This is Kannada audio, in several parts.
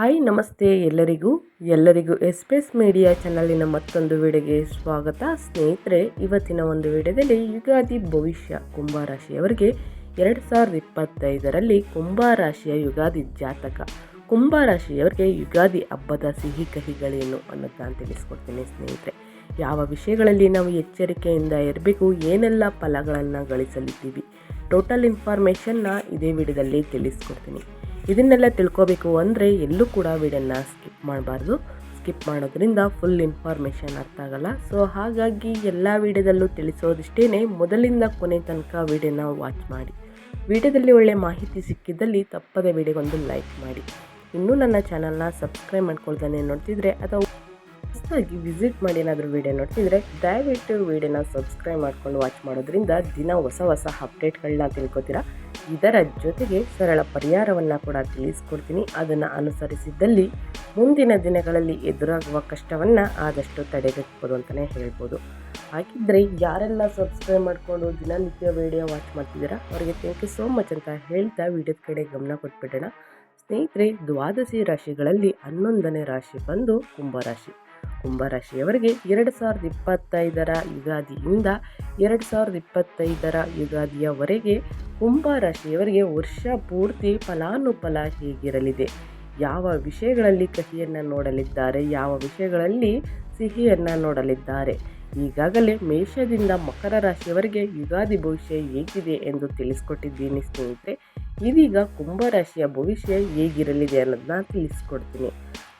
ಹಾಯ್, ನಮಸ್ತೆ ಎಲ್ಲರಿಗೂ. ಎಲ್ಲರಿಗೂ ಎಸ್ಪ್ರೆಸ್ ಮೀಡಿಯಾ ಚಾನಲಿನ ಮತ್ತೊಂದು ವಿಡಿಯೋಗೆ ಸ್ವಾಗತ. ಸ್ನೇಹಿತರೆ, ಇವತ್ತಿನ ಒಂದು ವಿಡಿಯೋದಲ್ಲಿ ಯುಗಾದಿ ಭವಿಷ್ಯ ಕುಂಭರಾಶಿಯವರಿಗೆ ಎರಡು ಸಾವಿರದ ಇಪ್ಪತ್ತೈದರಲ್ಲಿ ಕುಂಭರಾಶಿಯ ಯುಗಾದಿ ಜಾತಕ. ಕುಂಭರಾಶಿಯವರಿಗೆ ಯುಗಾದಿ ಹಬ್ಬದ ಸಿಹಿ ಕಹಿಗಳೇನು ಅನ್ನೋದು ನಾನು ತಿಳಿಸ್ಕೊಡ್ತೀನಿ ಸ್ನೇಹಿತರೆ. ಯಾವ ವಿಷಯಗಳಲ್ಲಿ ನಾವು ಎಚ್ಚರಿಕೆಯಿಂದ ಇರಬೇಕು, ಏನೆಲ್ಲ ಫಲಗಳನ್ನು ಗಳಿಸಲಿದ್ದೀವಿ, ಟೋಟಲ್ ಇನ್ಫಾರ್ಮೇಷನ್ನ ಇದೇ ವಿಡಿಯೋದಲ್ಲಿ ತಿಳಿಸ್ಕೊಡ್ತೀನಿ. ಇದನ್ನೆಲ್ಲ ತಿಳ್ಕೋಬೇಕು ಅಂದರೆ ಎಲ್ಲೂ ಕೂಡ ವಿಡಿಯೋನ ಸ್ಕಿಪ್ ಮಾಡಬಾರ್ದು. ಸ್ಕಿಪ್ ಮಾಡೋದ್ರಿಂದ ಫುಲ್ ಇನ್ಫಾರ್ಮೇಷನ್ ಅರ್ಥ ಆಗಲ್ಲ. ಸೊ ಹಾಗಾಗಿ ಎಲ್ಲ ವಿಡಿಯೋದಲ್ಲೂ ತಿಳಿಸೋದಿಷ್ಟೇ ಮೊದಲಿಂದ ಕೊನೆ ತನಕ ವಿಡಿಯೋನ ವಾಚ್ ಮಾಡಿ. ವಿಡಿಯೋದಲ್ಲಿ ಒಳ್ಳೆ ಮಾಹಿತಿ ಸಿಕ್ಕಿದ್ದಲ್ಲಿ ತಪ್ಪದೆ ವಿಡಿಯೋಗೊಂದು ಲೈಕ್ ಮಾಡಿ. ಇನ್ನೂ ನನ್ನ ಚಾನಲ್ನ ಸಬ್ಸ್ಕ್ರೈಬ್ ಮಾಡ್ಕೊಳ್ತಾನೆ ನೋಡ್ತಿದ್ರೆ ಅಥವಾ ಹೊಸದಾಗಿ ವಿಸಿಟ್ ಮಾಡಿ ಏನಾದರೂ ವಿಡಿಯೋ ನೋಡ್ತಿದ್ರೆ ದಯವಿಟ್ಟು ವಿಡಿಯೋನ ಸಬ್ಸ್ಕ್ರೈಬ್ ಮಾಡ್ಕೊಂಡು ವಾಚ್ ಮಾಡೋದ್ರಿಂದ ದಿನ ಹೊಸ ಹೊಸ ಅಪ್ಡೇಟ್ಗಳನ್ನ ತಿಳ್ಕೊತೀರಾ? ಇದರ ಜೊತೆಗೆ ಸರಳ ಪರಿಹಾರವನ್ನು ಕೂಡ ತಿಳಿಸ್ಕೊಡ್ತೀನಿ. ಅದನ್ನು ಅನುಸರಿಸಿದ್ದಲ್ಲಿ ಮುಂದಿನ ದಿನಗಳಲ್ಲಿ ಎದುರಾಗುವ ಕಷ್ಟವನ್ನು ಆದಷ್ಟು ತಡೆಗಟ್ಬೋದು ಅಂತಲೇ ಹೇಳ್ಬೋದು. ಹಾಗಿದ್ದರೆ ಯಾರೆಲ್ಲ ಸಬ್ಸ್ಕ್ರೈಬ್ ಮಾಡಿಕೊಂಡು ದಿನನಿತ್ಯ ವಿಡಿಯೋ ವಾಚ್ ಮಾಡ್ತಿದ್ದೀರಾ, ಅವರಿಗೆ ಥ್ಯಾಂಕ್ ಯು ಸೋ ಮಚ್ ಅಂತ ಹೇಳ್ತಾ ವಿಡಿಯೋದ ಕಡೆ ಗಮನ ಕೊಟ್ಬಿಡೋಣ. ಸ್ನೇಹಿತರೆ, ದ್ವಾದಶಿ ರಾಶಿಗಳಲ್ಲಿ ಹನ್ನೊಂದನೇ ರಾಶಿ ಬಂದು ಕುಂಭರಾಶಿ ಕುಂಭರಾಶಿಯವರಿಗೆ ಎರಡು ಸಾವಿರದ ಇಪ್ಪತ್ತೈದರ ಯುಗಾದಿಯಿಂದ ಎರಡು ಸಾವಿರದ ಇಪ್ಪತ್ತೈದರ ಯುಗಾದಿಯವರೆಗೆ ಕುಂಭರಾಶಿಯವರಿಗೆ ವರ್ಷ ಪೂರ್ತಿ ಫಲಾನುಫಲ ಹೇಗಿರಲಿದೆ? ಯಾವ ವಿಷಯಗಳಲ್ಲಿ ಕಹಿಯನ್ನು ನೋಡಲಿದ್ದಾರೆ? ಯಾವ ವಿಷಯಗಳಲ್ಲಿ ಸಿಹಿಯನ್ನು ನೋಡಲಿದ್ದಾರೆ? ಈಗಾಗಲೇ ಮೇಷದಿಂದ ಮಕರ ರಾಶಿಯವರೆಗೆ ಯುಗಾದಿ ಭವಿಷ್ಯ ಹೇಗಿದೆ ಎಂದು ತಿಳಿಸ್ಕೊಟ್ಟಿದ್ದೀನಿ ಸ್ನೇಹಿತರೆ. ಇದೀಗ ಕುಂಭರಾಶಿಯ ಭವಿಷ್ಯ ಹೇಗಿರಲಿದೆ ಅನ್ನೋದನ್ನ ತಿಳಿಸ್ಕೊಡ್ತೀನಿ.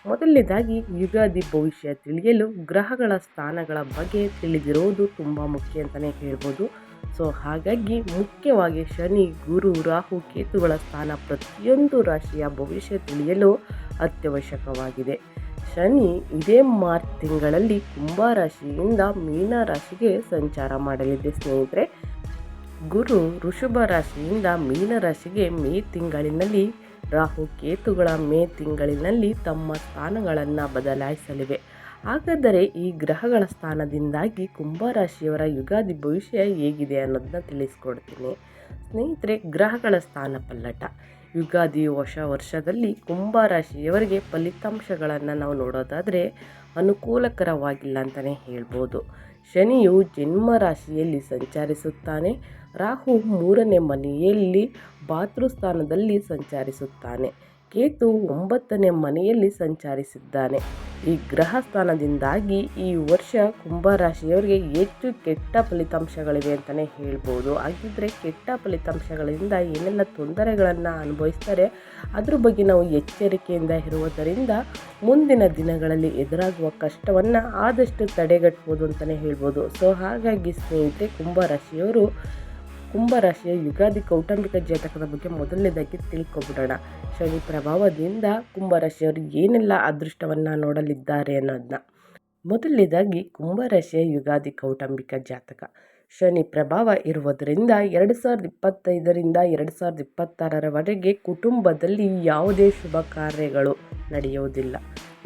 ಮೊದಲನೇದಾಗಿ ಯುಗಾದಿ ಭವಿಷ್ಯ ತಿಳಿಯಲು ಗ್ರಹಗಳ ಸ್ಥಾನಗಳ ಬಗ್ಗೆ ತಿಳಿದಿರುವುದು ತುಂಬ ಮುಖ್ಯ ಅಂತಲೇ ಹೇಳ್ಬೋದು. ಸೊ, ಹಾಗಾಗಿ ಮುಖ್ಯವಾಗಿ ಶನಿ, ಗುರು, ರಾಹು, ಕೇತುಗಳ ಸ್ಥಾನ ಪ್ರತಿಯೊಂದು ರಾಶಿಯ ಭವಿಷ್ಯ ತಿಳಿಯಲು ಅತ್ಯವಶ್ಯಕವಾಗಿದೆ. ಶನಿ ಇದೇ ಮಾರ್ಚ್ ತಿಂಗಳಲ್ಲಿ ಕುಂಭ ರಾಶಿಯಿಂದ ಮೀನ ರಾಶಿಗೆ ಸಂಚಾರ ಮಾಡಲಿದೆ ಸ್ನೇಹಿತರೆ. ಗುರು ಋಷಭ ರಾಶಿಯಿಂದ ಮೀನ ರಾಶಿಗೆ ಮೇ ತಿಂಗಳಿನಲ್ಲಿ ರಾಹು ಕೇತುಗಳ ಮೇ ತಿಂಗಳಿನಲ್ಲಿ ತಮ್ಮ ಸ್ಥಾನಗಳನ್ನು ಬದಲಾಯಿಸಲಿವೆ. ಹಾಗಾದರೆ ಈ ಗ್ರಹಗಳ ಸ್ಥಾನದಿಂದಾಗಿ ಕುಂಭರಾಶಿಯವರ ಯುಗಾದಿ ಭವಿಷ್ಯ ಹೇಗಿದೆ ಅನ್ನೋದನ್ನ ತಿಳಿಸ್ಕೊಡ್ತೀನಿ. ಸ್ನೇಹಿತರೆ, ಗ್ರಹಗಳ ಸ್ಥಾನ ಪಲ್ಲಟ. ಯುಗಾದಿ ಹೊಸ ವರ್ಷದಲ್ಲಿ ಕುಂಭರಾಶಿಯವರಿಗೆ ಫಲಿತಾಂಶಗಳನ್ನು ನಾವು ನೋಡೋದಾದರೆ ಅನುಕೂಲಕರವಾಗಿಲ್ಲ ಅಂತಲೇ ಹೇಳ್ಬೋದು. ಶನಿಯು ಜನ್ಮ ರಾಶಿಯಲ್ಲಿ ಸಂಚರಿಸುತ್ತಾನೆ. ರಾಹು ಮೂರನೇ ಮನೆಯಲ್ಲಿ ಭಾತೃಸ್ಥಾನದಲ್ಲಿ ಸಂಚರಿಸುತ್ತಾನೆ. ಕೇತು ಒಂಬತ್ತನೇ ಮನೆಯಲ್ಲಿ ಸಂಚರಿಸಿದ್ದಾನೆ. ಈ ಗ್ರಹ ಸ್ಥಾನದಿಂದಾಗಿ ಈ ವರ್ಷ ಕುಂಭರಾಶಿಯವರಿಗೆ ಹೆಚ್ಚು ಕೆಟ್ಟ ಫಲಿತಾಂಶಗಳಿವೆ ಅಂತಲೇ ಹೇಳ್ಬೋದು. ಹಾಗಿದ್ರೆ ಕೆಟ್ಟ ಫಲಿತಾಂಶಗಳಿಂದ ಏನೆಲ್ಲ ತೊಂದರೆಗಳನ್ನು ಅನುಭವಿಸ್ತಾರೆ, ಅದ್ರ ಬಗ್ಗೆ ನಾವು ಎಚ್ಚರಿಕೆಯಿಂದ ಇರುವುದರಿಂದ ಮುಂದಿನ ದಿನಗಳಲ್ಲಿ ಎದುರಾಗುವ ಕಷ್ಟವನ್ನು ಆದಷ್ಟು ತಡೆಗಟ್ಬೋದು ಅಂತಲೇ ಹೇಳ್ಬೋದು. ಸೊ ಹಾಗಾಗಿ ಸ್ನೇಹಿತರೆ, ಕುಂಭರಾಶಿಯವರು ಕುಂಭರಾಶಿಯ ಯುಗಾದಿ ಕೌಟುಂಬಿಕ ಜಾತಕದ ಬಗ್ಗೆ ಮೊದಲನೇದಾಗಿ ತಿಳ್ಕೊಬಿಡೋಣ. ಶನಿ ಪ್ರಭಾವದಿಂದ ಕುಂಭರಾಶಿಯವರು ಏನೆಲ್ಲ ಅದೃಷ್ಟವನ್ನು ನೋಡಲಿದ್ದಾರೆ ಅನ್ನೋದನ್ನ ಮೊದಲನೇದಾಗಿ ಕುಂಭರಾಶಿಯ ಯುಗಾದಿ ಕೌಟುಂಬಿಕ ಜಾತಕ. ಶನಿ ಪ್ರಭಾವ ಇರುವುದರಿಂದ ಎರಡು ಸಾವಿರದ ಇಪ್ಪತ್ತೈದರಿಂದ ಎರಡು ಸಾವಿರದ ಇಪ್ಪತ್ತಾರರವರೆಗೆ ಕುಟುಂಬದಲ್ಲಿ ಯಾವುದೇ ಶುಭ ಕಾರ್ಯಗಳು ನಡೆಯುವುದಿಲ್ಲ.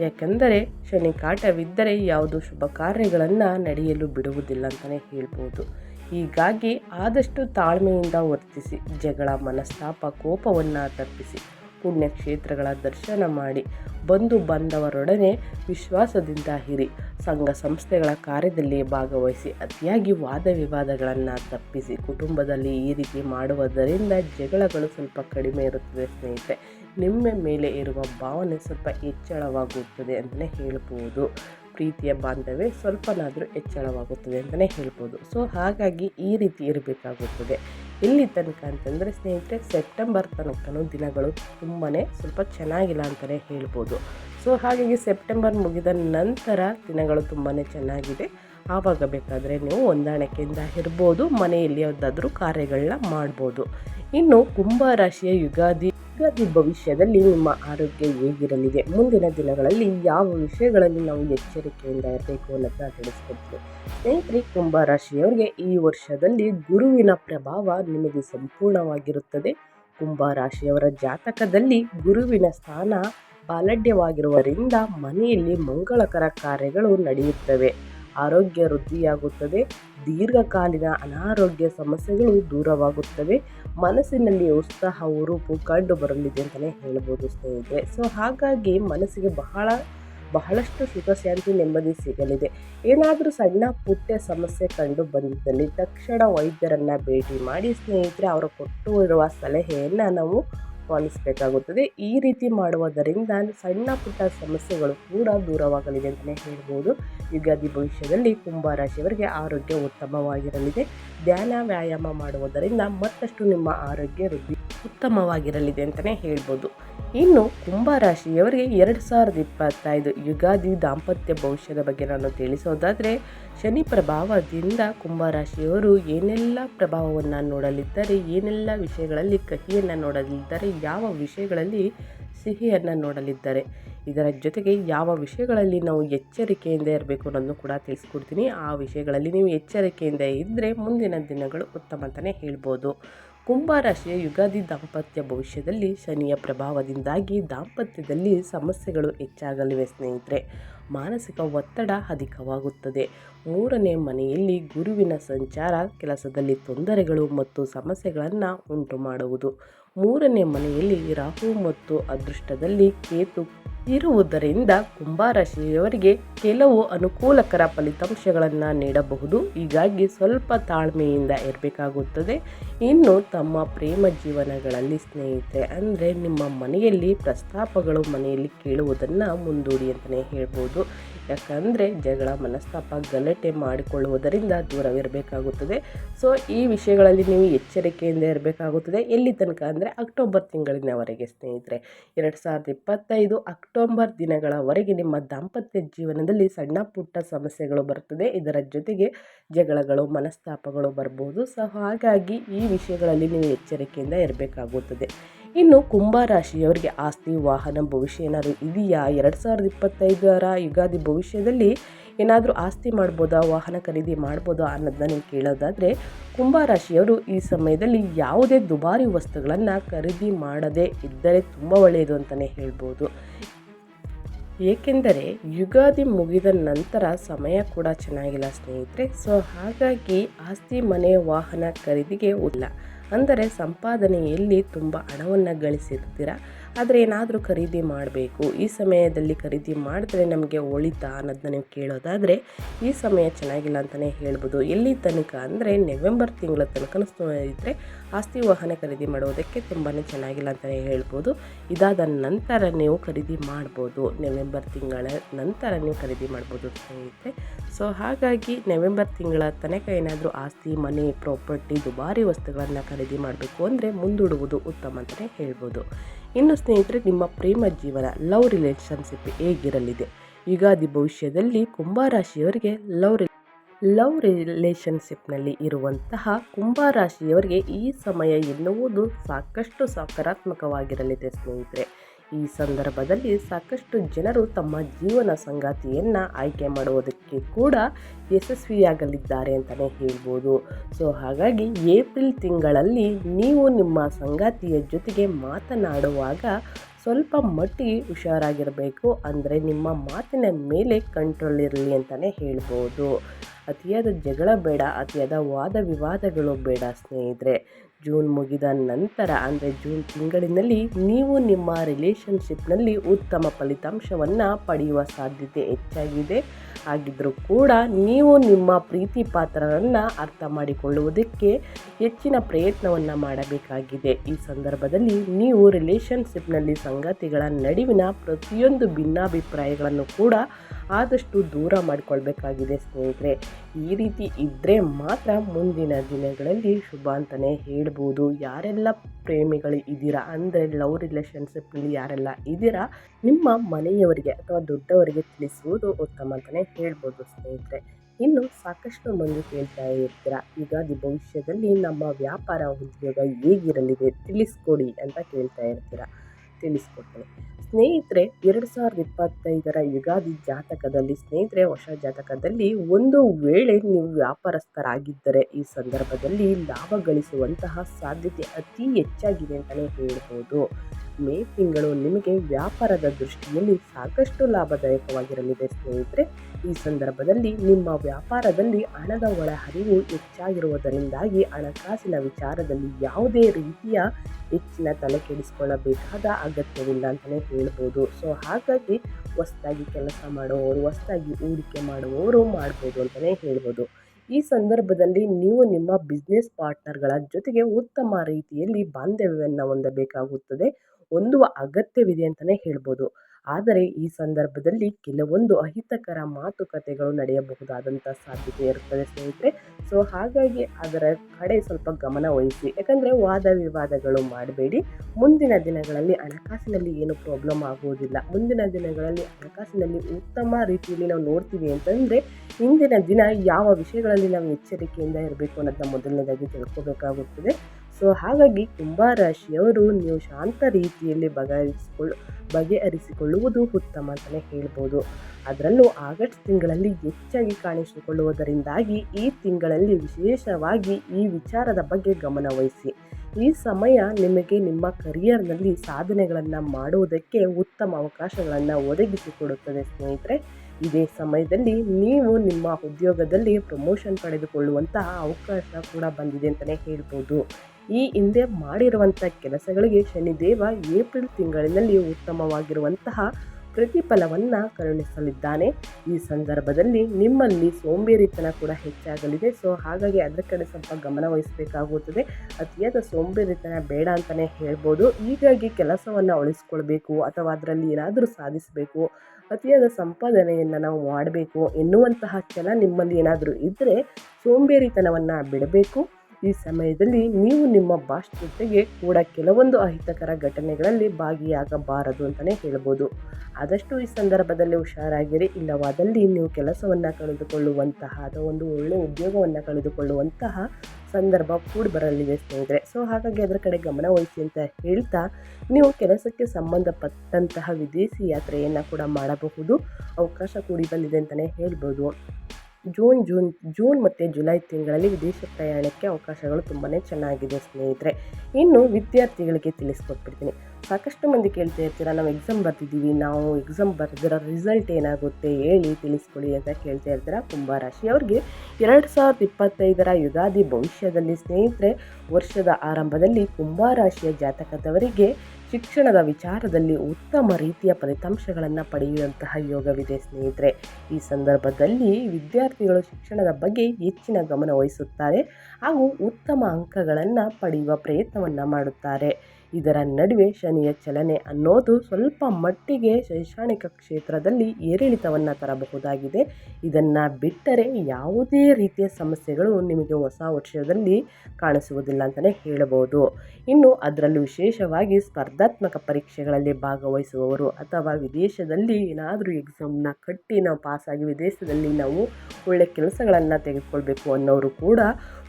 ಯಾಕೆಂದರೆ ಶನಿ ಕಾಟವಿದ್ದರೆ ಯಾವುದು ಶುಭ ಕಾರ್ಯಗಳನ್ನು ನಡೆಯಲು ಬಿಡುವುದಿಲ್ಲ ಅಂತಲೇ ಹೇಳ್ಬೋದು. ಹೀಗಾಗಿ ಆದಷ್ಟು ತಾಳ್ಮೆಯಿಂದ ವರ್ತಿಸಿ, ಜಗಳ, ಮನಸ್ತಾಪ, ಕೋಪವನ್ನು ತಪ್ಪಿಸಿ, ಪುಣ್ಯಕ್ಷೇತ್ರಗಳ ದರ್ಶನ ಮಾಡಿ, ಬಂಧು ಬಂದವರೊಡನೆ ವಿಶ್ವಾಸದಿಂದ ಹಿರಿ ಸಂಘ ಸಂಸ್ಥೆಗಳ ಕಾರ್ಯದಲ್ಲಿ ಭಾಗವಹಿಸಿ, ಅತಿಯಾಗಿ ವಾದ ವಿವಾದಗಳನ್ನು ತಪ್ಪಿಸಿ, ಕುಟುಂಬದಲ್ಲಿ ಈ ರೀತಿ ಮಾಡುವುದರಿಂದ ಜಗಳಗಳು ಸ್ವಲ್ಪ ಕಡಿಮೆ ಇರುತ್ತದೆ ಸ್ನೇಹಿತರೆ. ನಿಮ್ಮ ಮೇಲೆ ಇರುವ ಭಾವನೆ ಸ್ವಲ್ಪ ಹೆಚ್ಚಳವಾಗುತ್ತದೆ ಅಂತಲೇ ಹೇಳ್ಬೋದು. ಪ್ರೀತಿಯ ಬಾಂಧವ್ಯ ಸ್ವಲ್ಪನಾದರೂ ಹೆಚ್ಚಳವಾಗುತ್ತದೆ ಅಂತಲೇ ಹೇಳ್ಬೋದು. ಸೊ ಹಾಗಾಗಿ ಈ ರೀತಿ ಇರಬೇಕಾಗುತ್ತದೆ. ಇಲ್ಲಿ ತನಕ ಅಂತಂದರೆ ಸ್ನೇಹಿತರೆ ಸೆಪ್ಟೆಂಬರ್ ತನಕನೂ ದಿನಗಳು ತುಂಬಾ ಸ್ವಲ್ಪ ಚೆನ್ನಾಗಿಲ್ಲ ಅಂತಲೇ ಹೇಳ್ಬೋದು. ಸೊ ಹಾಗಾಗಿ ಸೆಪ್ಟೆಂಬರ್ ಮುಗಿದ ನಂತರ ದಿನಗಳು ತುಂಬಾ ಚೆನ್ನಾಗಿದೆ. ಆವಾಗ ಬೇಕಾದರೆ ನೀವು ಹೊಂದಾಣಿಕೆಯಿಂದ ಇರ್ಬೋದು, ಮನೆಯಲ್ಲಿ ಯಾವುದಾದ್ರೂ ಕಾರ್ಯಗಳನ್ನ ಮಾಡ್ಬೋದು. ಇನ್ನು ಕುಂಭ ರಾಶಿಯ ಯುಗಾದಿ ಯುಗಾದಿ ಭವಿಷ್ಯದಲ್ಲಿ ನಿಮ್ಮ ಆರೋಗ್ಯ ಹೇಗಿರಲಿದೆ? ಮುಂದಿನ ದಿನಗಳಲ್ಲಿ ಯಾವ ವಿಷಯಗಳಲ್ಲಿ ನಾವು ಎಚ್ಚರಿಕೆಯಿಂದ ಇರಬೇಕು ಅನ್ನೋದನ್ನ ತಿಳಿಸ್ಕೊಡ್ತೀವಿ ಸ್ನೇಹಿತರೆ, ಕುಂಭ ರಾಶಿಯವರಿಗೆ ಈ ವರ್ಷದಲ್ಲಿ ಗುರುವಿನ ಪ್ರಭಾವ ನಿಮಗೆ ಸಂಪೂರ್ಣವಾಗಿರುತ್ತದೆ. ಕುಂಭ ರಾಶಿಯವರ ಜಾತಕದಲ್ಲಿ ಗುರುವಿನ ಸ್ಥಾನ ಬಾಲಡ್ಯವಾಗಿರುವುದರಿಂದ ಮನೆಯಲ್ಲಿ ಮಂಗಳಕರ ಕಾರ್ಯಗಳು ನಡೆಯುತ್ತವೆ. ಆರೋಗ್ಯ ವೃದ್ಧಿಯಾಗುತ್ತದೆ. ದೀರ್ಘಕಾಲೀನ ಅನಾರೋಗ್ಯ ಸಮಸ್ಯೆಗಳು ದೂರವಾಗುತ್ತವೆ. ಮನಸ್ಸಿನಲ್ಲಿ ಉತ್ಸಾಹ ಹುರುಪು ಕಂಡು ಬರಲಿದೆ ಅಂತಲೇ ಹೇಳ್ಬೋದು ಸ್ನೇಹಿತರೆ. ಸೊ ಹಾಗಾಗಿ ಮನಸ್ಸಿಗೆ ಬಹಳ, ಬಹಳಷ್ಟು ಸುಖ, ಶಾಂತಿ, ನೆಮ್ಮದಿ ಸಿಗಲಿದೆ. ಏನಾದರೂ ಸಣ್ಣ ಪುಟ್ಟ ಸಮಸ್ಯೆ ಕಂಡು ಬಂದಿದ್ದಲ್ಲಿ ತಕ್ಷಣ ವೈದ್ಯರನ್ನು ಭೇಟಿ ಮಾಡಿ ಸ್ನೇಹಿತರೆ, ಅವರು ಕೊಟ್ಟು ಇರುವ ಸಲಹೆಯನ್ನು ನಾವು ಪಾಲಿಸಬೇಕಾಗುತ್ತದೆ. ಈ ರೀತಿ ಮಾಡುವುದರಿಂದ ಸಣ್ಣ ಪುಟ್ಟ ಸಮಸ್ಯೆಗಳು ಕೂಡ ದೂರವಾಗಲಿದೆ ಅಂತಲೇ ಹೇಳ್ಬೋದು. ಯುಗಾದಿ ಭವಿಷ್ಯದಲ್ಲಿ ಕುಂಭ ರಾಶಿಯವರಿಗೆ ಆರೋಗ್ಯ ಉತ್ತಮವಾಗಿರಲಿದೆ. ಧ್ಯಾನ, ವ್ಯಾಯಾಮ ಮಾಡುವುದರಿಂದ ಮತ್ತಷ್ಟು ನಿಮ್ಮ ಆರೋಗ್ಯ ವೃದ್ಧಿ ಉತ್ತಮವಾಗಿರಲಿದೆ ಅಂತಲೇ ಹೇಳ್ಬೋದು. ಇನ್ನು ಕುಂಭ ರಾಶಿಯವರಿಗೆ ಎರಡು ಸಾವಿರದ ಇಪ್ಪತ್ತೈದು ಯುಗಾದಿ ದಾಂಪತ್ಯ ಭವಿಷ್ಯದ ಬಗ್ಗೆ ನಾನು ತಿಳಿಸೋದಾದರೆ, ಶನಿ ಪ್ರಭಾವದಿಂದ ಕುಂಭರಾಶಿಯವರು ಏನೆಲ್ಲ ಪ್ರಭಾವವನ್ನು ನೋಡಲಿದ್ದಾರೆ, ಏನೆಲ್ಲ ವಿಷಯಗಳಲ್ಲಿ ಕಹಿಯನ್ನು ನೋಡಲಿದ್ದಾರೆ, ಯಾವ ವಿಷಯಗಳಲ್ಲಿ ಸಿಹಿಯನ್ನು ನೋಡಲಿದ್ದಾರೆ, ಇದರ ಜೊತೆಗೆ ಯಾವ ವಿಷಯಗಳಲ್ಲಿ ನಾವು ಎಚ್ಚರಿಕೆಯಿಂದ ಇರಬೇಕು ಅನ್ನೋದನ್ನು ಕೂಡ ತಿಳಿಸ್ಕೊಡ್ತೀನಿ. ಆ ವಿಷಯಗಳಲ್ಲಿ ನೀವು ಎಚ್ಚರಿಕೆಯಿಂದ ಇದ್ದರೆ ಮುಂದಿನ ದಿನಗಳು ಉತ್ತಮ ಅಂತಲೇ ಹೇಳ್ಬೋದು. ಕುಂಭರಾಶಿಯ ಯುಗಾದಿ ದಾಂಪತ್ಯ ಭವಿಷ್ಯದಲ್ಲಿ ಶನಿಯ ಪ್ರಭಾವದಿಂದಾಗಿ ದಾಂಪತ್ಯದಲ್ಲಿ ಸಮಸ್ಯೆಗಳು ಹೆಚ್ಚಾಗಲಿವೆ ಸ್ನೇಹಿತರೆ. ಮಾನಸಿಕ ಒತ್ತಡ ಅಧಿಕವಾಗುತ್ತದೆ. ಮೂರನೇ ಮನೆಯಲ್ಲಿ ಗುರುವಿನ ಸಂಚಾರ, ಕೆಲಸದಲ್ಲಿ ತೊಂದರೆಗಳು ಮತ್ತು ಸಮಸ್ಯೆಗಳನ್ನು ಉಂಟು ಮಾಡುವುದು ಮೂರನೇ ಮನೆಯಲ್ಲಿ ರಾಹು ಮತ್ತು ಅದೃಷ್ಟದಲ್ಲಿ ಕೇತು ಇರುವುದರಿಂದ ಕುಂಭರಾಶಿಯವರಿಗೆ ಕೆಲವು ಅನುಕೂಲಕರ ಫಲಿತಾಂಶಗಳನ್ನು ನೀಡಬಹುದು. ಹೀಗಾಗಿ ಸ್ವಲ್ಪ ತಾಳ್ಮೆಯಿಂದ ಇರಬೇಕಾಗುತ್ತದೆ. ಇನ್ನು ತಮ್ಮ ಪ್ರೇಮ ಜೀವನಗಳಲ್ಲಿ ಸ್ನೇಹಿತರೆ ಅಂದರೆ ನಿಮ್ಮ ಮನೆಯಲ್ಲಿ ಪ್ರಸ್ತಾಪಗಳು ಮನೆಯಲ್ಲಿ ಕೇಳುವುದನ್ನು ಮುಂದೂಡಿ ಅಂತಲೇ ಹೇಳ್ಬೋದು. ಯಾಕಂದರೆ ಜಗಳ, ಮನಸ್ತಾಪ, ಗಲಾಟೆ ಮಾಡಿಕೊಳ್ಳುವುದರಿಂದ ದೂರವಿರಬೇಕಾಗುತ್ತದೆ. ಸೊ ಈ ವಿಷಯಗಳಲ್ಲಿ ನೀವು ಎಚ್ಚರಿಕೆಯಿಂದ ಇರಬೇಕಾಗುತ್ತದೆ. ಎಲ್ಲಿ ತನಕ ಅಂದರೆ ಅಕ್ಟೋಬರ್ ತಿಂಗಳಿನವರೆಗೆ ಸ್ನೇಹಿತರೆ. ಎರಡು ಸಾವಿರದ ಇಪ್ಪತ್ತೈದು ಅಕ್ಟೋಬರ್ ದಿನಗಳವರೆಗೆ ನಿಮ್ಮ ದಾಂಪತ್ಯ ಜೀವನದಲ್ಲಿ ಸಣ್ಣ ಪುಟ್ಟ ಸಮಸ್ಯೆಗಳು ಬರುತ್ತದೆ. ಇದರ ಜೊತೆಗೆ ಜಗಳಗಳು, ಮನಸ್ತಾಪಗಳು ಬರ್ಬೋದು. ಸೊ, ಹಾಗಾಗಿ ಈ ವಿಷಯಗಳಲ್ಲಿ ನೀವು ಎಚ್ಚರಿಕೆಯಿಂದ ಇರಬೇಕಾಗುತ್ತದೆ. ಇನ್ನು ಕುಂಭ ರಾಶಿಯವರಿಗೆ ಆಸ್ತಿ, ವಾಹನ, ಭವಿಷ್ಯ ಏನಾದರೂ ಇದೆಯಾ? ಎರಡು ಸಾವಿರದ ಇಪ್ಪತ್ತೈದರ ಯುಗಾದಿ ಭವಿಷ್ಯದಲ್ಲಿ ಏನಾದರೂ ಆಸ್ತಿ ಮಾಡ್ಬೋದಾ? ವಾಹನ ಖರೀದಿ ಮಾಡ್ಬೋದಾ? ಅನ್ನೋದನ್ನ ನೀವು ಕೇಳೋದಾದರೆ, ಕುಂಭ ರಾಶಿಯವರು ಈ ಸಮಯದಲ್ಲಿ ಯಾವುದೇ ದುಬಾರಿ ವಸ್ತುಗಳನ್ನು ಖರೀದಿ ಮಾಡದೇ ಇದ್ದರೆ ತುಂಬ ಒಳ್ಳೆಯದು ಅಂತಲೇ ಹೇಳ್ಬೋದು. ಏಕೆಂದರೆ ಯುಗಾದಿ ಮುಗಿದ ನಂತರ ಸಮಯ ಕೂಡ ಚೆನ್ನಾಗಿಲ್ಲ ಸ್ನೇಹಿತರೆ. ಸೊ, ಹಾಗಾಗಿ ಆಸ್ತಿ ಮನೆ ವಾಹನ ಖರೀದಿಗೆ ಇಲ್ಲ ಅಂದರೆ ಸಂಪಾದನೆಯಲ್ಲಿ ತುಂಬ ಹಣವನ್ನು ಗಳಿಸಿರ್ತೀರ? ಆದರೆ ಏನಾದರೂ ಖರೀದಿ ಮಾಡಬೇಕು. ಈ ಸಮಯದಲ್ಲಿ ಖರೀದಿ ಮಾಡಿದ್ರೆ ನಮಗೆ ಒಳಿತಾ ಅನ್ನೋದನ್ನ ನೀವು ಕೇಳೋದಾದರೆ, ಈ ಸಮಯ ಚೆನ್ನಾಗಿಲ್ಲ ಅಂತಲೇ ಹೇಳ್ಬೋದು. ಎಲ್ಲಿ ತನಕ ಅಂದರೆ ನವೆಂಬರ್ ತಿಂಗಳ ತನಕ ಇದ್ದರೆ ಆಸ್ತಿ ವಾಹನ ಖರೀದಿ ಮಾಡೋದಕ್ಕೆ ತುಂಬಾ ಚೆನ್ನಾಗಿಲ್ಲ ಅಂತಲೇ ಹೇಳ್ಬೋದು. ಇದಾದ ನಂತರ ನೀವು ಖರೀದಿ ಮಾಡ್ಬೋದು. ನವೆಂಬರ್ ತಿಂಗಳ ನಂತರ ನೀವು ಖರೀದಿ ಮಾಡ್ಬೋದು ಸ್ನೇಹಿತರೆ ಸೊ ಹಾಗಾಗಿ ನವೆಂಬರ್ ತಿಂಗಳ ತನಕ ಏನಾದರೂ ಆಸ್ತಿ, ಮನೆ, ಪ್ರಾಪರ್ಟಿ, ದುಬಾರಿ ವಸ್ತುಗಳನ್ನು ಖರೀದಿ ಮಾಡಬೇಕು ಅಂದರೆ ಮುಂದೂಡುವುದು ಉತ್ತಮ ಅಂತಲೇ ಹೇಳ್ಬೋದು. ಇನ್ನು ಸ್ನೇಹಿತರೆ, ನಿಮ್ಮ ಪ್ರೇಮ ಜೀವನ ಲವ್ ರಿಲೇಷನ್ಶಿಪ್ ಹೇಗಿರಲಿದೆ? ಯುಗಾದಿ ಭವಿಷ್ಯದಲ್ಲಿ ಕುಂಭರಾಶಿಯವರಿಗೆ ಲವ್ ರಿ ಲವ್ ರಿಲೇಷನ್ಶಿಪ್ನಲ್ಲಿ ಇರುವಂತಹ ಕುಂಭರಾಶಿಯವರಿಗೆ ಈ ಸಮಯ ಎನ್ನುವುದು ಸಾಕಷ್ಟು ಸಕಾರಾತ್ಮಕವಾಗಿರಲಿದೆ ಸ್ನೇಹಿತರೆ. ಈ ಸಂದರ್ಭದಲ್ಲಿ ಸಾಕಷ್ಟು ಜನರು ತಮ್ಮ ಜೀವನ ಸಂಗಾತಿಯನ್ನು ಆಯ್ಕೆ ಮಾಡುವುದಕ್ಕೆ ಕೂಡ ಯಶಸ್ವಿಯಾಗಲಿದ್ದಾರೆ ಅಂತಲೇ ಹೇಳ್ಬೋದು. ಸೊ ಹಾಗಾಗಿ ಏಪ್ರಿಲ್ ತಿಂಗಳಲ್ಲಿ ನೀವು ನಿಮ್ಮ ಸಂಗಾತಿಯ ಜೊತೆಗೆ ಮಾತನಾಡುವಾಗ ಸ್ವಲ್ಪ ಮಟ್ಟಿಗೆ ಹುಷಾರಾಗಿರಬೇಕು. ಅಂದರೆ ನಿಮ್ಮ ಮಾತಿನ ಮೇಲೆ ಕಂಟ್ರೋಲ್ ಇರಲಿ ಅಂತಲೇ ಹೇಳ್ಬೋದು. ಅತಿಯಾದ ಜಗಳ ಬೇಡ, ಅತಿಯಾದ ವಾದ ವಿವಾದಗಳು ಬೇಡ ಸ್ನೇಹಿತರೆ. ಜೂನ್ ಮುಗಿದ ನಂತರ, ಅಂದರೆ ಜೂನ್ ತಿಂಗಳಿನಲ್ಲಿ ನೀವು ನಿಮ್ಮ ರಿಲೇಷನ್ಶಿಪ್ನಲ್ಲಿ ಉತ್ತಮ ಫಲಿತಾಂಶವನ್ನು ಪಡೆಯುವ ಸಾಧ್ಯತೆ ಹೆಚ್ಚಾಗಿದೆ. ಆಗಿದ್ದರೂ ಕೂಡ ನೀವು ನಿಮ್ಮ ಪ್ರೀತಿ ಪಾತ್ರರನ್ನು ಅರ್ಥ ಮಾಡಿಕೊಳ್ಳುವುದಕ್ಕೆ ಹೆಚ್ಚಿನ ಪ್ರಯತ್ನವನ್ನು ಮಾಡಬೇಕಾಗಿದೆ. ಈ ಸಂದರ್ಭದಲ್ಲಿ ನೀವು ರಿಲೇಷನ್ಶಿಪ್ನಲ್ಲಿ ಸಂಗತಿಗಳ ನಡುವಿನ ಪ್ರತಿಯೊಂದು ಭಿನ್ನಾಭಿಪ್ರಾಯಗಳನ್ನು ಕೂಡ ಆದಷ್ಟು ದೂರ ಮಾಡಿಕೊಳ್ಬೇಕಾಗಿದೆ ಸ್ನೇಹಿತರೆ. ಈ ರೀತಿ ಇದ್ದರೆ ಮಾತ್ರ ಮುಂದಿನ ದಿನಗಳಲ್ಲಿ ಶುಭ ಅಂತಲೇ ಹೇಳ್ಬೋದು. ಯಾರೆಲ್ಲ ಪ್ರೇಮಿಗಳು ಇದ್ದೀರಾ, ಅಂದರೆ ಲವ್ ರಿಲೇಷನ್ಶಿಪ್ನಲ್ಲಿ ಯಾರೆಲ್ಲ ಇದ್ದೀರಾ, ನಿಮ್ಮ ಮನೆಯವರಿಗೆ ಅಥವಾ ದೊಡ್ಡವರಿಗೆ ತಿಳಿಸುವುದು ಉತ್ತಮ ಅಂತಲೇ ಹೇಳ್ಬೋದು ಸ್ನೇಹಿತರೆ. ಇನ್ನು ಸಾಕಷ್ಟು ಮಂದಿ ಕೇಳ್ತಾ ಇರ್ತೀರ ಯುಗಾದಿ ಭವಿಷ್ಯದಲ್ಲಿ ನಮ್ಮ ವ್ಯಾಪಾರ ಉದ್ಯೋಗ ಹೇಗಿರಲಿದೆ ತಿಳಿಸ್ಕೊಡಿ ಅಂತ ಕೇಳ್ತಾ ಇರ್ತೀರ. ತಿಳಿಸ್ಕೊಡ್ತೇನೆ ಸ್ನೇಹಿತರೆ, ಎರಡು ಸಾವಿರದ ಇಪ್ಪತ್ತೈದರ ಯುಗಾದಿ ಜಾತಕದಲ್ಲಿ, ಸ್ನೇಹಿತರೆ ಹೊಸ ಜಾತಕದಲ್ಲಿ ಒಂದು ವೇಳೆ ನೀವು ವ್ಯಾಪಾರಸ್ಥರಾಗಿದ್ದರೆ, ಈ ಸಂದರ್ಭದಲ್ಲಿ ಲಾಭ ಗಳಿಸುವಂತಹ ಸಾಧ್ಯತೆ ಅತಿ ಹೆಚ್ಚಾಗಿದೆ ಅಂತಲೇ ಹೇಳ್ಬೋದು. ಮೇ ತಿಂಗಳು ನಿಮಗೆ ವ್ಯಾಪಾರದ ದೃಷ್ಟಿಯಲ್ಲಿ ಸಾಕಷ್ಟು ಲಾಭದಾಯಕವಾಗಿರಲಿದೆ ಸ್ನೇಹಿತರೆ. ಈ ಸಂದರ್ಭದಲ್ಲಿ ನಿಮ್ಮ ವ್ಯಾಪಾರದಲ್ಲಿ ಹಣದ ಒಳಹರಿವು ಹೆಚ್ಚಾಗಿರುವುದರಿಂದಾಗಿ ಹಣಕಾಸಿನ ವಿಚಾರದಲ್ಲಿ ಯಾವುದೇ ರೀತಿಯ ಹೆಚ್ಚಿನ ತಲೆ ಕೆಡಿಸಿಕೊಳ್ಳಬೇಕಾದ ಅಗತ್ಯವಿಲ್ಲ ಅಂತಲೇ ಹೇಳ್ಬೋದು. ಸೊ ಹಾಗಾಗಿ ಹೊಸ್ದಾಗಿ ಕೆಲಸ ಮಾಡುವವರು, ಹೊಸ್ದಾಗಿ ಹೂಡಿಕೆ ಮಾಡುವವರು ಮಾಡ್ಬೋದು ಅಂತಲೇ ಹೇಳ್ಬೋದು. ಈ ಸಂದರ್ಭದಲ್ಲಿ ನೀವು ನಿಮ್ಮ ಬಿಸ್ನೆಸ್ ಪಾರ್ಟ್ನರ್ಗಳ ಜೊತೆಗೆ ಉತ್ತಮ ರೀತಿಯಲ್ಲಿ ಬಾಂಧವ್ಯವನ್ನು ಹೊಂದಬೇಕಾಗುತ್ತದೆ. ಹೊಂದುವ ಅಗತ್ಯವಿದೆ ಅಂತಲೇ ಹೇಳ್ಬೋದು. ಆದರೆ ಈ ಸಂದರ್ಭದಲ್ಲಿ ಕೆಲವೊಂದು ಅಹಿತಕರ ಮಾತುಕತೆಗಳು ನಡೆಯಬಹುದಾದಂಥ ಸಾಧ್ಯತೆ ಇರುತ್ತದೆ ಸ್ನೇಹಿತರೆ. ಸೊ ಹಾಗಾಗಿ ಅದರ ಕಡೆ ಸ್ವಲ್ಪ ಗಮನ ವಹಿಸಿ. ಯಾಕಂದರೆ ವಾದ ವಿವಾದಗಳು ಮಾಡಬೇಡಿ. ಮುಂದಿನ ದಿನಗಳಲ್ಲಿ ಹಣಕಾಸಿನಲ್ಲಿ ಏನು ಪ್ರಾಬ್ಲಮ್ ಆಗುವುದಿಲ್ಲ. ಮುಂದಿನ ದಿನಗಳಲ್ಲಿ ಹಣಕಾಸಿನಲ್ಲಿ ಉತ್ತಮ ರೀತಿಯಲ್ಲಿ ನಾವು ನೋಡ್ತೀವಿ ಅಂತಂದರೆ ಇಂದಿನ ದಿನ ಯಾವ ವಿಷಯಗಳಲ್ಲಿ ನಾವು ಎಚ್ಚರಿಕೆಯಿಂದ ಇರಬೇಕು ಅನ್ನೋದನ್ನ ಮೊದಲನೇದಾಗಿ ತಿಳ್ಕೊಬೇಕಾಗುತ್ತದೆ. ಸೊ ಹಾಗಾಗಿ ಕುಂಭ ರಾಶಿಯವರು ನೀವು ಶಾಂತ ರೀತಿಯಲ್ಲಿ ಬಗೆಹರಿಸಿಕೊಳ್ಳು, ಬಗೆಹರಿಸಿಕೊಳ್ಳುವುದು ಉತ್ತಮ ಅಂತಲೇ ಹೇಳ್ಬೋದು. ಅದರಲ್ಲೂ ಆಗಸ್ಟ್ ತಿಂಗಳಲ್ಲಿ ಹೆಚ್ಚಾಗಿ ಕಾಣಿಸಿಕೊಳ್ಳುವುದರಿಂದಾಗಿ ಈ ತಿಂಗಳಲ್ಲಿ ವಿಶೇಷವಾಗಿ ಈ ವಿಚಾರದ ಬಗ್ಗೆ ಗಮನವಹಿಸಿ ಈ ಸಮಯ ನಿಮಗೆ ನಿಮ್ಮ ಕರಿಯರ್ನಲ್ಲಿ ಸಾಧನೆಗಳನ್ನು ಮಾಡುವುದಕ್ಕೆ ಉತ್ತಮ ಅವಕಾಶಗಳನ್ನು ಒದಗಿಸಿಕೊಡುತ್ತದೆ ಸ್ನೇಹಿತರೆ. ಇದೇ ಸಮಯದಲ್ಲಿ ನೀವು ನಿಮ್ಮ ಉದ್ಯೋಗದಲ್ಲಿ ಪ್ರಮೋಷನ್ ಪಡೆದುಕೊಳ್ಳುವಂತಹ ಅವಕಾಶ ಕೂಡ ಬಂದಿದೆ ಅಂತಲೇ ಹೇಳ್ಬೋದು. ಈ ಹಿಂದೆ ಮಾಡಿರುವಂಥ ಕೆಲಸಗಳಿಗೆ ಶನಿದೇವ ಏಪ್ರಿಲ್ ತಿಂಗಳಿನಲ್ಲಿ ಉತ್ತಮವಾಗಿರುವಂತಹ ಪ್ರತಿಫಲವನ್ನು ಕರುಣಿಸಲಿದ್ದಾನೆ. ಈ ಸಂದರ್ಭದಲ್ಲಿ ನಿಮ್ಮಲ್ಲಿ ಸೋಂಬೇರಿತನ ಕೂಡ ಹೆಚ್ಚಾಗಲಿದೆ. ಸೊ ಹಾಗಾಗಿ ಅದರ ಕಡೆ ಸ್ವಲ್ಪ ಗಮನವಹಿಸಬೇಕಾಗುತ್ತದೆ ಅತಿಯಾದ ಸೋಂಬೇರಿತನ ಬೇಡ ಅಂತಲೇ ಹೇಳ್ಬೋದು. ಹೀಗಾಗಿ ಕೆಲಸವನ್ನು ಉಳಿಸ್ಕೊಳ್ಬೇಕು ಅಥವಾ ಅದರಲ್ಲಿ ಏನಾದರೂ ಸಾಧಿಸಬೇಕು, ಅತಿಯಾದ ಸಂಪಾದನೆಯನ್ನು ನಾವು ಮಾಡಬೇಕು ಎನ್ನುವಂತಹ ಛಲ ನಿಮ್ಮಲ್ಲಿ ಏನಾದರೂ ಇದ್ದರೆ ಸೋಂಬೇರಿತನವನ್ನು ಬಿಡಬೇಕು. ಈ ಸಮಯದಲ್ಲಿ ನೀವು ನಿಮ್ಮ ಬಾಸ್ ಜೊತೆಗೆ ಕೂಡ ಕೆಲವೊಂದು ಅಹಿತಕರ ಘಟನೆಗಳಲ್ಲಿ ಭಾಗಿಯಾಗಬಾರದು ಅಂತಲೇ ಹೇಳ್ಬೋದು. ಆದಷ್ಟು ಈ ಸಂದರ್ಭದಲ್ಲಿ ಹುಷಾರಾಗಿರಿ, ಇಲ್ಲವಾದಲ್ಲಿ ನೀವು ಕೆಲಸವನ್ನು ಕಳೆದುಕೊಳ್ಳುವಂತಹ ಅಥವಾ ಒಂದು ಒಳ್ಳೆಯ ಉದ್ಯೋಗವನ್ನು ಕಳೆದುಕೊಳ್ಳುವಂತಹ ಸಂದರ್ಭ ಕೂಡ ಬರಲಿದೆ ಸ್ನೇಹಿತರೆ. ಸೊ ಹಾಗಾಗಿ ಅದರ ಕಡೆ ಗಮನ ವಹಿಸಿ ಅಂತ ಹೇಳ್ತಾ, ನೀವು ಕೆಲಸಕ್ಕೆ ಸಂಬಂಧಪಟ್ಟಂತಹ ವಿದೇಶಿ ಯಾತ್ರೆಯನ್ನು ಕೂಡ ಮಾಡಬಹುದು, ಅವಕಾಶ ಕೂಡಿ ಬಂದಿದೆ ಅಂತಲೇ ಹೇಳ್ಬೋದು. ಜೂನ್ ಜೂನ್ ಜೂನ್ ಮತ್ತು ಜುಲೈ ತಿಂಗಳಲ್ಲಿ ವಿದೇಶ ಪ್ರಯಾಣಕ್ಕೆ ಅವಕಾಶಗಳು ತುಂಬಾ ಚೆನ್ನಾಗಿದೆ ಸ್ನೇಹಿತರೆ. ಇನ್ನು ವಿದ್ಯಾರ್ಥಿಗಳಿಗೆ ತಿಳಿಸ್ಕೊಟ್ಬಿಡ್ತೀನಿ. ಸಾಕಷ್ಟು ಮಂದಿ ಕೇಳ್ತಾ ಇರ್ತೀರ, ನಾವು ಎಕ್ಸಾಮ್ ಬರ್ತಿದ್ದೀವಿ ನಾವು ಎಕ್ಸಾಮ್ ಬರೆದಿರೋ ರಿಸಲ್ಟ್ ಏನಾಗುತ್ತೆ ಹೇಳಿ ತಿಳಿಸ್ಕೊಳ್ಳಿ ಅಂತ ಕೇಳ್ತಾ ಇರ್ತೀರ? ಕುಂಭರಾಶಿ ಅವ್ರಿಗೆ ಎರಡು ಸಾವಿರದ ಇಪ್ಪತ್ತೈದರ ಯುಗಾದಿ ಭವಿಷ್ಯದಲ್ಲಿ ಸ್ನೇಹಿತರೆ, ವರ್ಷದ ಆರಂಭದಲ್ಲಿ ಕುಂಭರಾಶಿಯ ಜಾತಕದವರಿಗೆ ಶಿಕ್ಷಣದ ವಿಚಾರದಲ್ಲಿ ಉತ್ತಮ ರೀತಿಯ ಫಲಿತಾಂಶಗಳನ್ನು ಪಡೆಯುವಂತಹ ಯೋಗವಿದೆ, ಸ್ನೇಹಿತರೆ. ಈ ಸಂದರ್ಭದಲ್ಲಿ ವಿದ್ಯಾರ್ಥಿಗಳು ಶಿಕ್ಷಣದ ಬಗ್ಗೆ ಹೆಚ್ಚಿನ ಗಮನ ವಹಿಸುತ್ತಾರೆ ಹಾಗೂ ಉತ್ತಮ ಅಂಕಗಳನ್ನು ಪಡೆಯುವ ಪ್ರಯತ್ನವನ್ನು ಮಾಡುತ್ತಾರೆ. ಇದರ ನಡುವೆ ಶನಿಯ ಚಲನೆ ಅನ್ನೋದು ಸ್ವಲ್ಪ ಮಟ್ಟಿಗೆ ಶೈಕ್ಷಣಿಕ ಕ್ಷೇತ್ರದಲ್ಲಿ ಏರಿಳಿತವನ್ನು ತರಬಹುದಾಗಿದೆ. ಇದನ್ನು ಬಿಟ್ಟರೆ ಯಾವುದೇ ರೀತಿಯ ಸಮಸ್ಯೆಗಳು ನಿಮಗೆ ಹೊಸ ವರ್ಷದಲ್ಲಿ ಕಾಣಿಸುವುದಿಲ್ಲ ಅಂತಲೇ ಹೇಳಬಹುದು. ಇನ್ನು ಅದರಲ್ಲೂ ವಿಶೇಷವಾಗಿ ಸ್ಪರ್ಧಾತ್ಮಕ ಪರೀಕ್ಷೆಗಳಲ್ಲಿ ಭಾಗವಹಿಸುವವರು ಅಥವಾ ವಿದೇಶದಲ್ಲಿ ಏನಾದರೂ ಎಕ್ಸಾಮ್ನ ಕಟ್ಟಿ ನಾವು ಪಾಸಾಗಿ ವಿದೇಶದಲ್ಲಿ ನಾವು ಒಳ್ಳೆ ಕೆಲಸಗಳನ್ನು ತೆಗೆದುಕೊಳ್ಬೇಕು ಅನ್ನೋರು ಕೂಡ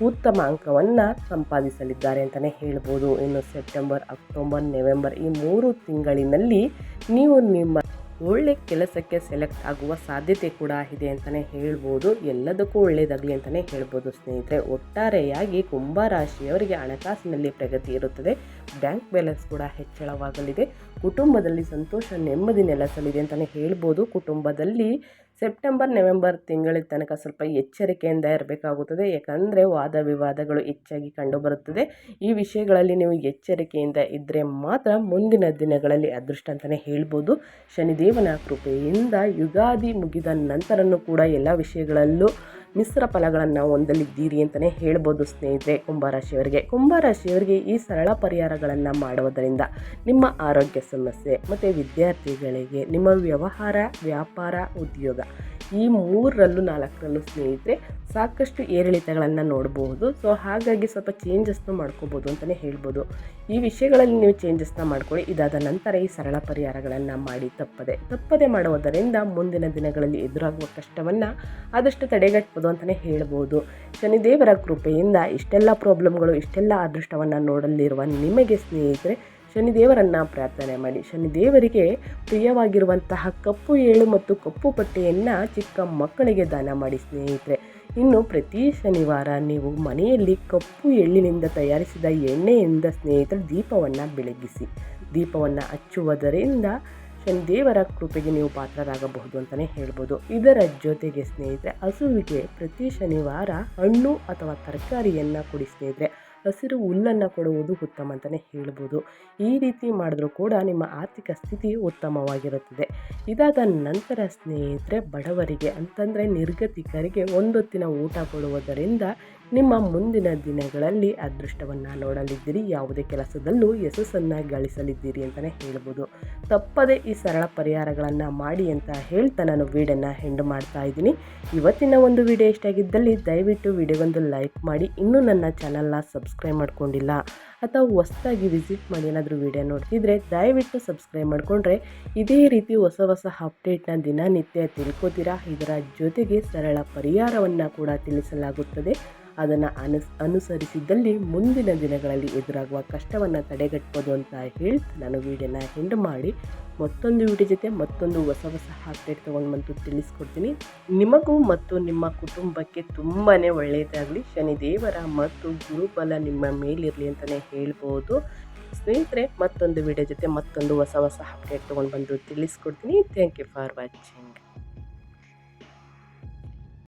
ಉತ್ತಮ ಅಂಕವನ್ನು ಸಂಪಾದಿಸಲಿದ್ದಾರೆ ಅಂತಲೇ ಹೇಳ್ಬೋದು ಇನ್ನು ಸೆಪ್ಟೆಂಬರ್ ಅಕ್ಟೋಬರ್ ನವೆಂಬರ್ ಈ ಮೂರು ತಿಂಗಳಿನಲ್ಲಿ ನೀವು ನಿಮ್ಮ ಒಳ್ಳೆ ಕೆಲಸಕ್ಕೆ ಸೆಲೆಕ್ಟ್ ಆಗುವ ಸಾಧ್ಯತೆ ಕೂಡ ಇದೆ ಅಂತಲೇ ಹೇಳ್ಬೋದು. ಎಲ್ಲದಕ್ಕೂ ಒಳ್ಳೆಯದಾಗಲಿ ಅಂತಲೇ ಹೇಳ್ಬೋದು ಸ್ನೇಹಿತರೆ. ಒಟ್ಟಾರೆಯಾಗಿ ಕುಂಭರಾಶಿಯವರಿಗೆ ಹಣಕಾಸಿನಲ್ಲಿ ಪ್ರಗತಿ ಇರುತ್ತದೆ. ಬ್ಯಾಂಕ್ ಬ್ಯಾಲೆನ್ಸ್ ಕೂಡ ಹೆಚ್ಚಳವಾಗಲಿದೆ. ಕುಟುಂಬದಲ್ಲಿ ಸಂತೋಷ, ನೆಮ್ಮದಿ ನೆಲೆಸಲಿದೆ ಅಂತಲೇ ಹೇಳ್ಬೋದು. ಕುಟುಂಬದಲ್ಲಿ ಸೆಪ್ಟೆಂಬರ್, ನವೆಂಬರ್ ತಿಂಗಳ ತನಕ ಸ್ವಲ್ಪ ಎಚ್ಚರಿಕೆಯಿಂದ ಇರಬೇಕಾಗುತ್ತದೆ. ಯಾಕಂದರೆ ವಾದ ವಿವಾದಗಳು ಹೆಚ್ಚಾಗಿ ಕಂಡುಬರುತ್ತದೆ. ಈ ವಿಷಯಗಳಲ್ಲಿ ನೀವು ಎಚ್ಚರಿಕೆಯಿಂದ ಇದ್ದರೆ ಮಾತ್ರ ಮುಂದಿನ ದಿನಗಳಲ್ಲಿ ಅದೃಷ್ಟ ಅಂತಲೇ ಹೇಳ್ಬೋದು. ಶನಿದೇವನ ಕೃಪೆಯಿಂದ ಯುಗಾದಿ ಮುಗಿದ ನಂತರನೂ ಕೂಡ ಎಲ್ಲ ವಿಷಯಗಳಲ್ಲೂ ಮಿಶ್ರ ಫಲಗಳನ್ನು ಹೊಂದಲಿದ್ದೀರಿ ಅಂತಲೇ ಹೇಳ್ಬೋದು ಸ್ನೇಹಿತರೆ ಕುಂಭರಾಶಿಯವರಿಗೆ ಕುಂಭರಾಶಿಯವರಿಗೆ ಈ ಸರಳ ಪರಿಹಾರಗಳನ್ನು ಮಾಡುವುದರಿಂದ ನಿಮ್ಮ ಆರೋಗ್ಯ ಸಮಸ್ಯೆ ಮತ್ತು ವಿದ್ಯಾರ್ಥಿಗಳಿಗೆ ನಿಮ್ಮ ವ್ಯವಹಾರ, ವ್ಯಾಪಾರ, ಉದ್ಯೋಗ ಈ ಮೂರರಲ್ಲೂ ನಾಲ್ಕರಲ್ಲೂ ಸ್ನೇಹಿತರೆ ಸಾಕಷ್ಟು ಏರಿಳಿತಗಳನ್ನು ನೋಡಬಹುದು ಸೊ ಹಾಗಾಗಿ ಸ್ವಲ್ಪ ಚೇಂಜಸ್ನು ಮಾಡ್ಕೋಬೋದು ಅಂತಲೇ ಹೇಳ್ಬೋದು. ಈ ವಿಷಯಗಳಲ್ಲಿ ನೀವು ಚೇಂಜಸ್ನ ಮಾಡ್ಕೊಳ್ಳಿ. ಇದಾದ ನಂತರ ಈ ಸರಳ ಪರಿಹಾರಗಳನ್ನು ಮಾಡಿ ತಪ್ಪದೆ ತಪ್ಪದೆ ಮಾಡುವುದರಿಂದ ಮುಂದಿನ ದಿನಗಳಲ್ಲಿ ಎದುರಾಗುವ ಕಷ್ಟವನ್ನು ಆದಷ್ಟು ತಡೆಗಟ್ಟಬಹುದು ಅಂತಲೇ ಹೇಳ್ಬೋದು. ಶನಿದೇವರ ಕೃಪೆಯಿಂದ ಇಷ್ಟೆಲ್ಲ ಪ್ರಾಬ್ಲಮ್ಗಳು, ಇಷ್ಟೆಲ್ಲ ಅದೃಷ್ಟವನ್ನು ನೋಡಲಿರುವ ನಿಮಗೆ ಸ್ನೇಹಿತರೆ, ಶನಿದೇವರನ್ನು ಪ್ರಾರ್ಥನೆ ಮಾಡಿ. ಶನಿದೇವರಿಗೆ ಪ್ರಿಯವಾಗಿರುವಂತಹ ಕಪ್ಪು ಏಳು ಮತ್ತು ಕಪ್ಪು ಪಟ್ಟೆಯನ್ನು ಚಿಕ್ಕ ಮಕ್ಕಳಿಗೆ ದಾನ ಮಾಡಿ ಸ್ನೇಹಿತರೆ. ಇನ್ನು ಪ್ರತಿ ಶನಿವಾರ ನೀವು ಮನೆಯಲ್ಲಿ ಕಪ್ಪು ಎಳ್ಳಿನಿಂದ ತಯಾರಿಸಿದ ಎಣ್ಣೆಯಿಂದ ಸ್ನೇಹಿತರೆ ದೀಪವನ್ನು ಬೆಳಗಿಸಿ. ದೀಪವನ್ನು ಹಚ್ಚುವುದರಿಂದ ಶನಿದೇವರ ಕೃಪೆಗೆ ನೀವು ಪಾತ್ರರಾಗಬಹುದು ಅಂತಲೇ ಹೇಳ್ಬೋದು. ಇದರ ಜೊತೆಗೆ ಸ್ನೇಹಿತರೆ, ಹಸುವಿಗೆ ಪ್ರತಿ ಶನಿವಾರ ಹಣ್ಣು ಅಥವಾ ತರಕಾರಿಯನ್ನು ಕೊಡಿ ಸ್ನೇಹಿತರೆ. ಹಸಿರು ಹುಲ್ಲನ್ನು ಕೊಡುವುದು ಉತ್ತಮ ಅಂತಲೇ ಹೇಳ್ಬೋದು. ಈ ರೀತಿ ಮಾಡಿದ್ರೂ ಕೂಡ ನಿಮ್ಮ ಆರ್ಥಿಕ ಸ್ಥಿತಿ ಉತ್ತಮವಾಗಿರುತ್ತದೆ. ಇದಾದ ನಂತರ ಸ್ನೇಹಿತರೆ, ಬಡವರಿಗೆ ಅಂತಂದರೆ ನಿರ್ಗತಿಕರಿಗೆ ಒಂದೊತ್ತಿನ ಊಟ ಕೊಡುವುದರಿಂದ ನಿಮ್ಮ ಮುಂದಿನ ದಿನಗಳಲ್ಲಿ ಅದೃಷ್ಟವನ್ನು ನೋಡಲಿದ್ದೀರಿ, ಯಾವುದೇ ಕೆಲಸದಲ್ಲೂ ಯಶಸ್ಸನ್ನು ಗಳಿಸಲಿದ್ದೀರಿ ಅಂತಲೇ ಹೇಳ್ಬೋದು. ತಪ್ಪದೇ ಈ ಸರಳ ಪರಿಹಾರಗಳನ್ನು ಮಾಡಿ ಅಂತ ಹೇಳ್ತಾ ನಾನು ವೀಡಿಯೋನ ಹೆಂಡು ಮಾಡ್ತಾ ಇದ್ದೀನಿ. ಇವತ್ತಿನ ಒಂದು ವಿಡಿಯೋ ಇಷ್ಟ ಆಗಿದ್ದಲ್ಲಿ ದಯವಿಟ್ಟು ವಿಡಿಯೋಗೊಂದು ಲೈಕ್ ಮಾಡಿ, ಇನ್ನೂ ನನ್ನ ಚಾನಲ್ನ ಸಬ್ಸ್ಕ್ರೈಬ್ ಮಾಡ್ಕೊಂಡಿಲ್ಲ ಅಥವಾ ಹೊಸದಾಗಿ ವಿಸಿಟ್ ಮಾಡಿ ಏನಾದರೂ ವಿಡಿಯೋ ನೋಡ್ತಿದ್ರೆ ದಯವಿಟ್ಟು ಸಬ್ಸ್ಕ್ರೈಬ್ ಮಾಡಿಕೊಂಡ್ರೆ ಇದೇ ರೀತಿ ಹೊಸ ಹೊಸ ಅಪ್ಡೇಟ್ನ ದಿನನಿತ್ಯ ತಿಳ್ಕೊತೀರಾ? ಇದರ ಜೊತೆಗೆ ಸರಳ ಪರಿಹಾರವನ್ನು ಕೂಡ ತಿಳಿಸಲಾಗುತ್ತದೆ. ಅದನ್ನು ಅನುಸ್ ಅನುಸರಿಸಿದ್ದಲ್ಲಿ ಮುಂದಿನ ದಿನಗಳಲ್ಲಿ ಎದುರಾಗುವ ಕಷ್ಟವನ್ನು ತಡೆಗಟ್ಬೋದು ಅಂತ ಹೇಳಿ ನಾನು ವಿಡಿಯೋನ ಹೆಂಡ್ ಮಾಡಿ ಮತ್ತೊಂದು ವಿಡಿಯೋ ಜೊತೆ ಮತ್ತೊಂದು ಹೊಸ ಹೊಸ ಅಪ್ಡೇಟ್ ತೊಗೊಂಡು ಬಂದು ತಿಳಿಸ್ಕೊಡ್ತೀನಿ. ನಿಮಗೂ ಮತ್ತು ನಿಮ್ಮ ಕುಟುಂಬಕ್ಕೆ ತುಂಬಾ ಒಳ್ಳೆಯದಾಗಲಿ. ಶನಿದೇವರ ಮತ್ತು ಗುರುಬಲ ನಿಮ್ಮ ಮೇಲಿರಲಿ ಅಂತಲೇ ಹೇಳ್ಬೋದು. ಸ್ನೇಹಿತರೆ, ಮತ್ತೊಂದು ವಿಡಿಯೋ ಜೊತೆ ಮತ್ತೊಂದು ಹೊಸ ಹೊಸ ಅಪ್ಡೇಟ್ ತೊಗೊಂಡು ಬಂದು ತಿಳಿಸ್ಕೊಡ್ತೀನಿ. Thank you for watching